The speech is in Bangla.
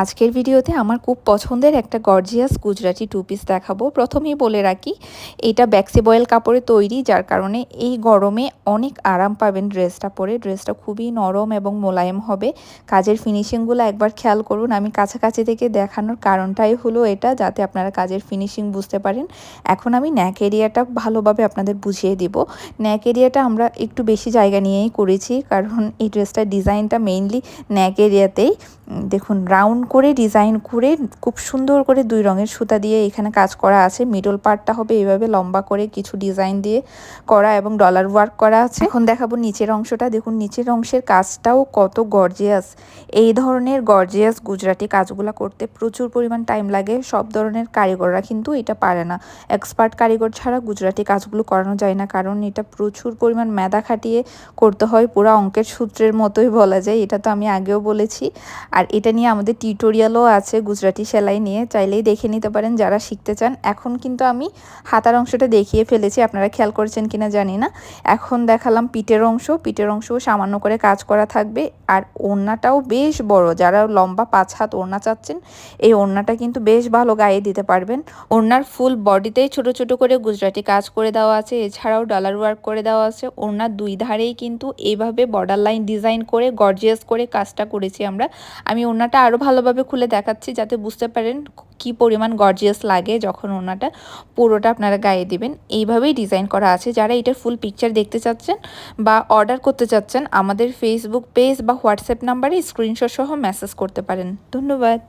আজকের ভিডিওতে আমার খুব পছন্দের একটা গর্জিয়াস গুজরাটি টু পিস দেখাবো। প্রথমেই বলে রাখি, এটা ব্যাক্সি বয়েল কাপড়ে তৈরি, যার কারণে এই গরমে অনেক আরাম পাবেন ড্রেসটা পরে। ড্রেসটা খুবই নরম এবং মোলায়েম হবে। কাজের ফিনিশিংগুলো একবার খেয়াল করুন। আমি কাছাকাছি থেকে দেখানোর কারণটাই হলো এটা, যাতে আপনারা কাজের ফিনিশিং বুঝতে পারেন। এখন আমি ন্যাক এরিয়াটা ভালোভাবে আপনাদের বুঝিয়ে দিব। ন্যাক এরিয়াটা আমরা একটু বেশি জায়গা নিয়েই করেছি, কারণ এই ড্রেসটার ডিজাইনটা মেইনলি ন্যাক এরিয়াতেই দেখুন রাউন্ড করে ডিজাইন করে, খুব সুন্দর করে দুই রঙের সুতা দিয়ে এখানে কাজ করা আছে। মিডল পার্টটা হবে এভাবে লম্বা করে কিছু ডিজাইন দিয়ে করা এবং ডলার ওয়ার্ক করা আছে। এখন দেখাবো নিচের অংশটা। দেখুন, নিচের অংশের কাজটাও কত গর্জিয়াস এই ধরনের গর্জিয়াস গুজরাটি কাজগুলো করতে প্রচুর পরিমাণ টাইম লাগে। সব ধরনের কারিগররা কিন্তু এটা পারে না। এক্সপার্ট কারিগর ছাড়া গুজরাটি কাজগুলো করানো যায় না। কারণ এটা প্রচুর পরিমাণ মেধা খাটিয়ে করতে হয়। পুরো অঙ্কের সূত্রের মতোই বলা যায়। এটা তো আমি আগেও বলেছি। আর এটা নিয়ে আমাদের টিউটোরিয়ালও আছে গুজরাটি সেলাই নিয়ে, চাইলেই দেখে নিতে পারেন যারা শিখতে চান। এখন কিন্তু আমি হাতার অংশটা দেখিয়ে ফেলেছি, আপনারা খেয়াল করেছেন কিনা জানি না। এখন দেখালাম পিঠের অংশ, পিঠের অংশও সামান্য করে কাজ করা থাকবে। আর ওড়নাটাও বেশ বড়, যারা লম্বা পাঁচ হাত ওড়না চাচ্ছেন, এই ওড়নাটা কিন্তু বেশ ভালো গায়ে দিতে পারবেন। ওড়নার ফুল বডিতেই ছোট ছোট করে গুজরাটি কাজ করে দেওয়া আছে, এছাড়াও ডলার ওয়ার্ক করে দেওয়া আছে। ওড়নার দুই ধারেই কিন্তু এইভাবে বর্ডার লাইন ডিজাইন করে গর্জিয়াস করে কাজটা করেছি আমরা। আমি ওড়নাটা আরও ভালোভাবে খুলে দেখাচ্ছি যাতে বুঝতে পারেন কি পরিমাণ গর্জিয়াস লাগে যখন ওনাটা। পুরোটা আপনারা গায়ে দিবেন। এইভাবেই ডিজাইন করা আছে। যারা এটার ফুল পিকচার দেখতে চাচ্ছেন বা অর্ডার করতে চাচ্ছেন, আমাদের ফেসবুক পেজ বা হোয়াটসঅ্যাপ নাম্বারে স্ক্রিনশট সহ মেসেজ করতে পারেন। ধন্যবাদ।